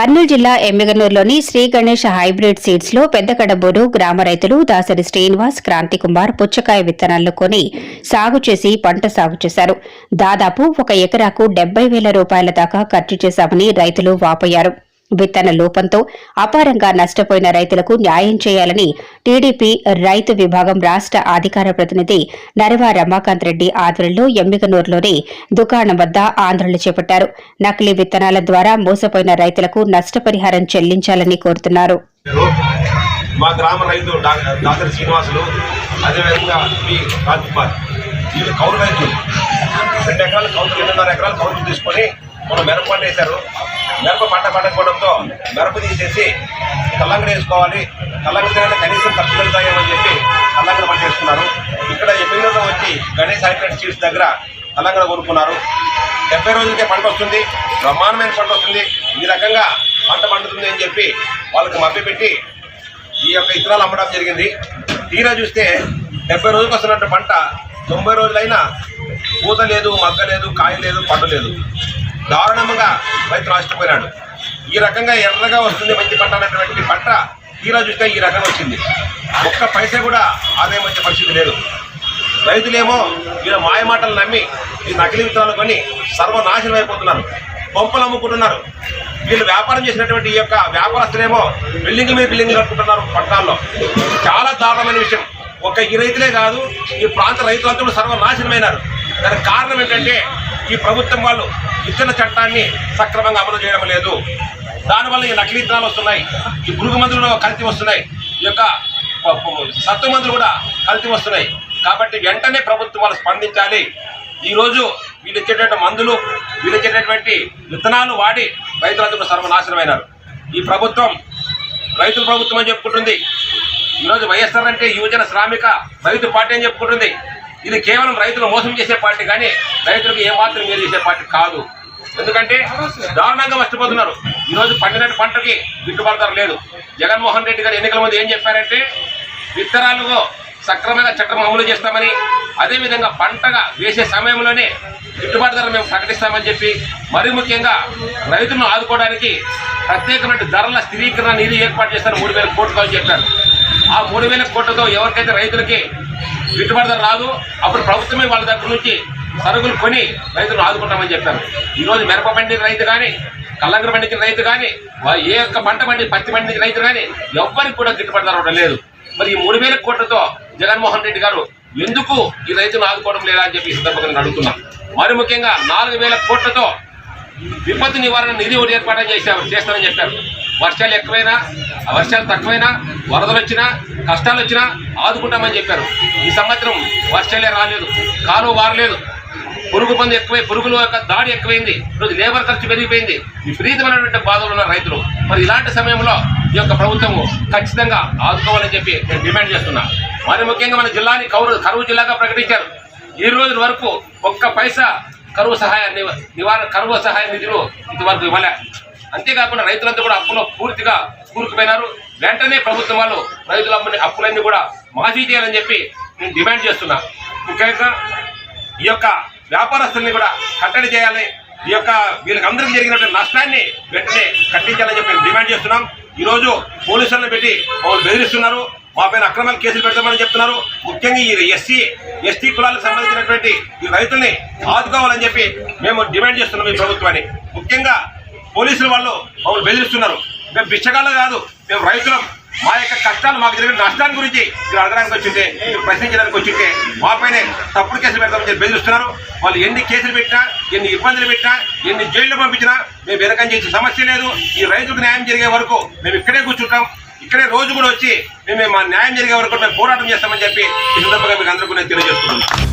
కర్నూలు జిల్లా ఎమ్మిగనూరులోని శ్రీ గణేష్ హైబ్రిడ్ సీడ్స్లో పెద్దకడబూరు గ్రామ రైతులు దాసరి శ్రీనివాస్ క్రాంతి కుమార్ పుచ్చకాయ విత్తనాలను కొని సాగు చేసి పంట సాగు చేశారు. దాదాపు ఒక ఎకరాకు డెబ్బై వేల రూపాయల దాకా ఖర్చు చేశామని రైతులు వాపోయారు. విత్తన లోపంతో అపారంగా నష్టపోయిన రైతులకు న్యాయం చేయాలని టీడీపీ రైతు విభాగం రాష్ట అధికార ప్రతినిధి నరవా రమాకాంత్ రెడ్డి ఆధ్వర్యంలో ఎమ్మిగనూరులోని దుకాణం వద్ద ఆందోళన చేపట్టారు. నకిలీ విత్తనాల ద్వారా మోసపోయిన రైతులకు నష్టపరిహారం చెల్లించాలని కోరుతున్నారు. మా గ్రామ రైతు డాక్టర్ శ్రీనివాసులు అదేవిధంగా మీ వీళ్ళు కౌలు రైతులు. రెండు ఎకరాలు కౌలు రెండున్నర ఎకరాలు కౌలు తీసుకొని మనం మిరప పంట వేశారు. మిరప పంట పండకపోవడంతో మిరప తీసేసి కల్లంగడి వేసుకోవాలి. కల్లంగడి తినాలంటే కనీసం ఖర్చు పెడతాయేమని చెప్పి కల్లంగడి పంట వేసుకున్నారు ఇక్కడ ఎమ్మెల్యేలో వచ్చి గణేష్ హైబ్రిడ్ సీడ్స్ దగ్గర కల్లంగడ కొనుక్కున్నారు. డెబ్బై రోజులకే పంట వస్తుంది. బ్రహ్మాండమైన పంట వస్తుంది. ఈ రకంగా పంట పండుతుంది అని చెప్పి వాళ్ళకి మభ్యపెట్టి ఈ యొక్క ఇత్తనాలు అమ్మడం జరిగింది. తీరా చూస్తే డెబ్బై రోజులకు వస్తున్నట్టు పంట తొంభై రోజులైనా పూత లేదు మగ్గ లేదు కాయ లేదు పంట లేదు. దారుణంగా రైతు నష్టపోయినాడు. ఈ రకంగా ఎర్రగా వస్తుంది మంచి పంట అన్నటువంటి పంట తీరా చూస్తే ఈ రకంగా వచ్చింది. ఒక్క పైసా కూడా ఆదాయం వచ్చే పరిస్థితి లేదు. రైతులేమో వీళ్ళ మాయమాటలు నమ్మి ఈ నకిలీ విత్తనాలు కొని సర్వనాశనం అయిపోతున్నారు. పంపలు అమ్ముకుంటున్నారు. వీళ్ళు వ్యాపారం చేసినటువంటి ఈ యొక్క వ్యాపారస్తులేమో బిల్డింగ్ మీద బిల్డింగ్ కట్టుకుంటున్నారు పట్టణాల్లో. చాలా దారుణమైన విషయం. ఒక ఈ రైతులే కాదు ఈ ప్రాంత రైతులంతా కూడా సర్వనాశనమైనారు. దానికి కారణం ఏంటంటే ఈ ప్రభుత్వం వాళ్ళు విత్తన చట్టాన్ని సక్రమంగా అమలు చేయడం లేదు. దానివల్ల ఈ నకిలీ విత్తనాలు వస్తున్నాయి ఈ పురుగు మందులు కల్తీ వస్తున్నాయి ఈ యొక్క సత్తు మందులు కూడా కల్తీ వస్తున్నాయి. కాబట్టి వెంటనే ప్రభుత్వం వాళ్ళు స్పందించాలి. ఈరోజు వీళ్ళు ఇచ్చేటటువంటి మందులు వీళ్ళు ఇచ్చేటటువంటి విత్తనాలు వాడి రైతులందరూ సర్వనాశనమైనారు. ఈ ప్రభుత్వం రైతు ప్రభుత్వం అని చెప్పుకుంటుంది. ఈరోజు వైఎస్ఆర్ అంటే యువజన శ్రామిక రైతు పార్టీ అని చెప్పుకుంటుంది. ఇది కేవలం రైతులు మోసం చేసే పార్టీ కానీ రైతులకు ఏమాత్రం మేలు చేసే పార్టీ కాదు. ఎందుకంటే దారుణంగా నష్టపోతున్నారు ఈరోజు పండినట్టు పంటకి గిట్టుబాటు ధర లేదు. జగన్మోహన్ రెడ్డి గారు ఎన్నికల ముందు ఏం చెప్పారంటే విత్తనాలు సక్రమంగా చట్టం అమలు చేస్తామని అదేవిధంగా పంటగా వేసే సమయంలోనే గిట్టుబాటు ధర మేము ప్రకటిస్తామని చెప్పి మరీ ముఖ్యంగా రైతులను ఆదుకోవడానికి ప్రత్యేకమైన ధరల స్థిరీకరణ నిధి ఏర్పాటు చేస్తారు మూడు వేల కోట్లు అని చెప్పారు. ఆ మూడు వేల కోట్లతో ఎవరికైతే రైతులకి గిట్టుబాటు రాదు. అప్పుడు ప్రభుత్వమే వాళ్ళ దగ్గర నుంచి సరుకులు కొని రైతులు ఆదుకుంటామని చెప్పారు. ఈరోజు మిరప పండిన రైతు కానీ కల్లంగర పండించిన రైతు కానీ ఏ ఒక్క పంట పండి పత్తి పండించిన రైతు కానీ ఎవ్వరికి కూడా గిట్టుబాటు ధర లేదు. మరి ఈ మూడు వేల కోట్లతో జగన్మోహన్ రెడ్డి గారు ఎందుకు ఈ రైతును ఆదుకోవడం లేదా అని చెప్పి సందర్భంగా అడుగుతున్నాం. మరి ముఖ్యంగా నాలుగు వేల కోట్లతో విపత్తు నివారణ నిధి ఒకటి ఏర్పాటు చేశారు చేస్తారని చెప్పారు. వర్షాలు ఎక్కువైనా వర్షాలు తక్కువైనా వరదలు వచ్చినా కష్టాలు వచ్చినా ఆదుకుంటామని చెప్పారు. ఈ సంవత్సరం వర్షాలే రాలేదు కాలువ వారలేదు. పురుగు పందు ఎక్కువై పురుగుల యొక్క దాడి ఎక్కువైంది ఈరోజు లేబర్ ఖర్చు పెరిగిపోయింది. విపరీతమైనటువంటి బాధలు ఉన్న రైతులు. మరి ఇలాంటి సమయంలో ఈ యొక్క ప్రభుత్వము ఖచ్చితంగా ఆదుకోవాలని చెప్పి నేను డిమాండ్ చేస్తున్నా. మరి ముఖ్యంగా మన జిల్లాని కౌరు కరువు జిల్లాగా ప్రకటించారు. ఈ రోజు వరకు ఒక్క పైసా కరువు సహాయ నివారణ కరువు సహాయ నిధులు ఇంతవరకు ఇవ్వలే. అంతేకాకుండా రైతులంతా కూడా అప్పులో పూర్తిగా కూరుకుపోయినారు. వెంటనే ప్రభుత్వం వాళ్ళు రైతుల అప్పులన్నీ కూడా మాఫీ చేయాలని చెప్పి నేను డిమాండ్ చేస్తున్నా. ముఖ్యంగా ఈ యొక్క వ్యాపారస్తుల్ని కూడా కట్టడి చేయాలి. ఈ యొక్క వీళ్ళకి అందరికీ జరిగినటువంటి నష్టాన్ని వెంటనే కట్టించాలని చెప్పి డిమాండ్ చేస్తున్నాం. ఈరోజు పోలీసులను పెట్టి వాళ్ళు బెదిరిస్తున్నారు. మా పైన అక్రమాల కేసులు పెడతామని చెప్తున్నారు. ముఖ్యంగా ఈ ఎస్సీ ఎస్టీ కులాలకు సంబంధించినటువంటి ఈ రైతుల్ని ఆదుకోవాలని చెప్పి మేము డిమాండ్ చేస్తున్నాం ఈ ప్రభుత్వాన్ని. ముఖ్యంగా పోలీసుల వాళ్ళు మమ్మల్ని బెదిరిస్తున్నారు. మేము బిచ్చగాళ్ళు కాదు మేము రైతులం. మా యొక్క కష్టాలు మాకు జరిగిన నష్టాన్ని గురించి మీరు అడగడానికి వచ్చింటే మీరు ప్రశ్నించడానికి వచ్చింటే మాపైనే తప్పుడు కేసులు పెడతామని చెప్పి బెదిరిస్తున్నారు. వాళ్ళు ఎన్ని కేసులు పెట్టినా ఎన్ని ఇబ్బందులు పెట్టినా ఎన్ని జైల్లో పంపించినా మేము వెనకం చేసే సమస్య లేదు. ఈ రైతుకు న్యాయం జరిగే వరకు మేము ఇక్కడే కూర్చుంటాం. ఇక్కడే రోజు కూడా వచ్చి మేము మా న్యాయం జరిగే వరకు మేము పోరాటం చేస్తామని చెప్పి ఈ సందర్భంగా మీకు అందరూ కూడా తెలియజేస్తున్నాం